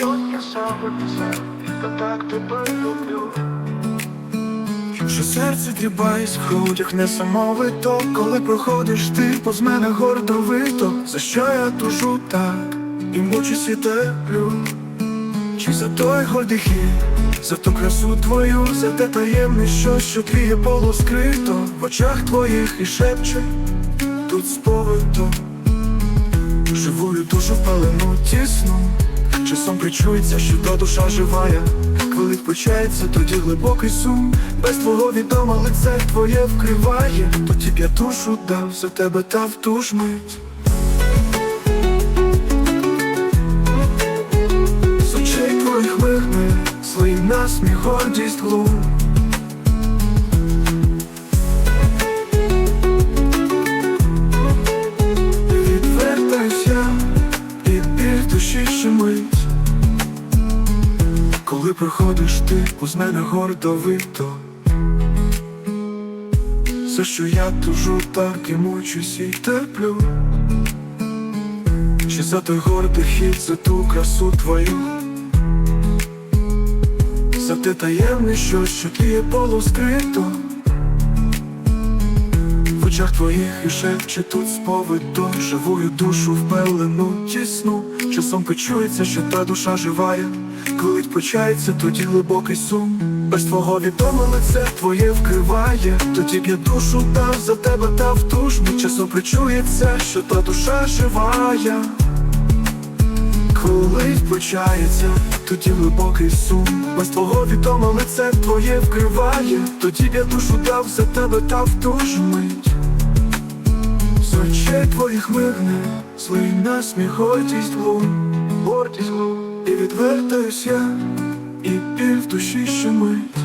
подобається, та так тебе люблю. Що серце дрібає з грудях несамовито Коли проходиш ти повз мене гордовито За що я тужу так? І мучусь і теплю. Чи за той гордий за ту красу твою, за те таємне що, що твіє полускрито В очах твоїх і шепче тут сповито. Живую душу палену тісну Часом причується, що та душа живає, Коли почається, тоді глибокий сум. Без твого відома лице твоє вкриває. Тоді б я душу дав за тебе та в ту ж мить. З очей твоїх мигне своїм насміх, гордість, глум Коли проходиш ти повз мене гордовито. За що я тужу так і мучусь і терплю Чи за той гордий хід, за ту красу твою? За те таємне що, що тліє полускрито в очах твоїх і шепче тут сповито Живую душу впевнену, тісну Часом почується, що та душа живає. Коли почається, тоді глибокий сум. Без твого відоме лице твоє вкриває. Тоді б я душу дав за тебе та в ту ж мить Часом причується, що та душа живая коли почається, тоді глибокий сум. Без твого відоме лице твоє вкриває. Тоді б я душу дав за тебе та в ту ж мить З очей твоїх мигне своїм насміх, гордість глум, гордість глум І відвертаюсь я, і біль в душі щемить